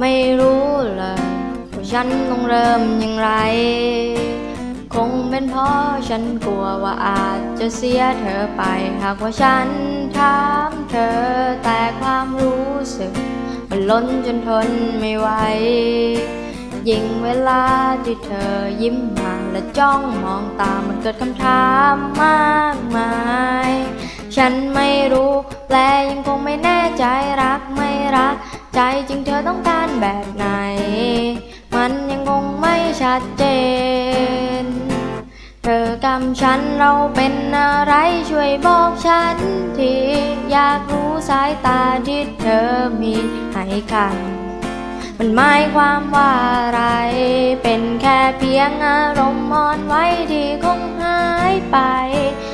ไม่รู้เลยว่าฉันต้องเริ่มอย่างไร คงเป็นเพราะฉันกลัวว่าอาจจะเสียเธอไป หากว่าฉันถามเธอแต่ความรู้สึก มันล้นจนทนไม่ไหวยิ่งเวลาที่เธอยิ้มมาและจ้องมองตามันเกิดคำถามมากมาย ฉันไม่รู้และยังคงไม่แน่ใจรักไม่รัก ใจจริงเธอต้องการแบบไหน มันยังคงไม่ชัดเจน เธอกับฉันเราเป็นอะไรช่วยบอกฉันที อยากรู้สายตาที่เธอมีให้กันมันหมายความว่าอะไร เป็นแค่เพียงอารมณ์อ่อนไหวที่คงหายไป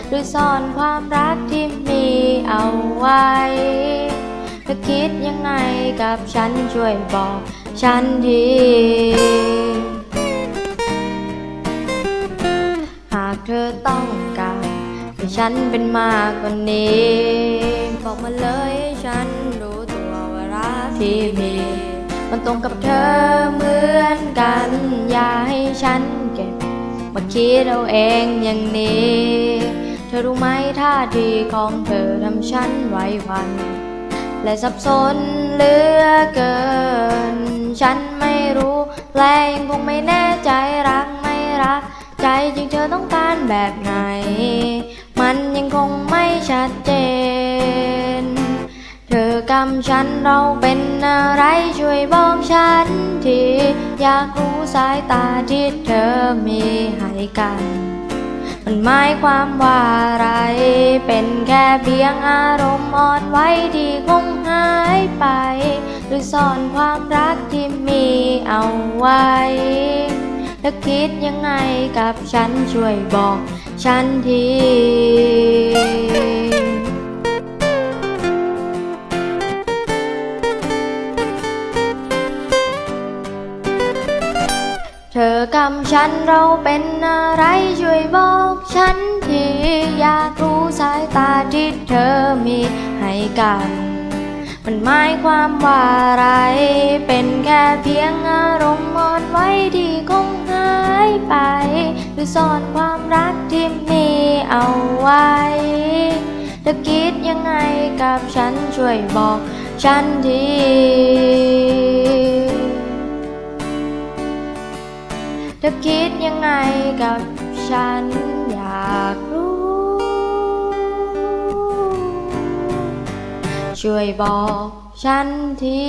หรือซ่อนความรักที่มีเอาไว้ ธอคิดยังไงกับฉันช่วยบอกฉันที หากเธอต้องการให้ฉันเป็นมากกว่านี้ บอกมาเลยฉันรู้ตัวว่ารักที่มีมันตรงกับเธอเหมือนกัน อย่าให้ฉันเก็บมาคิดเอาเองอย่างนี้ เธอรู้ไหมท่าทีของเธอทำฉันไหวหวัน และสับสนเหลือเกิน ฉันไม่รู้และยังคงไม่แน่ใจรักไม่รัก ใจจริงเธอต้องการแบบไหน มันยังคงไม่ชัดเจน เธอกับฉันเราเป็นอะไรช่วยบอกฉันที อยากรู้สายตาที่เธอมีให้กัน มันหมายความว่าอะไร เป็นแค่เพียงอารมณ์อ่อนไหวที่คงหายไป หรือซ่อนความรักที่มีเอาไว้เธอคิดยังไงกับฉันช่วยบอกฉันที เธอกับฉันเราเป็นอะไรช่วยบอกฉันที อยากรู้สายตาที่เธอมีให้กัน มันหมายความว่าอะไร เป็นแค่เพียงอารมณ์อ่อนไหวที่คงหายไป หรือซ่อนความรักที่มีเอาไว้ เธอคิดยังไงกับฉันช่วยบอกฉันที เธอคิดยังไงกับฉันอยากรู้ ช่วยบอกฉันที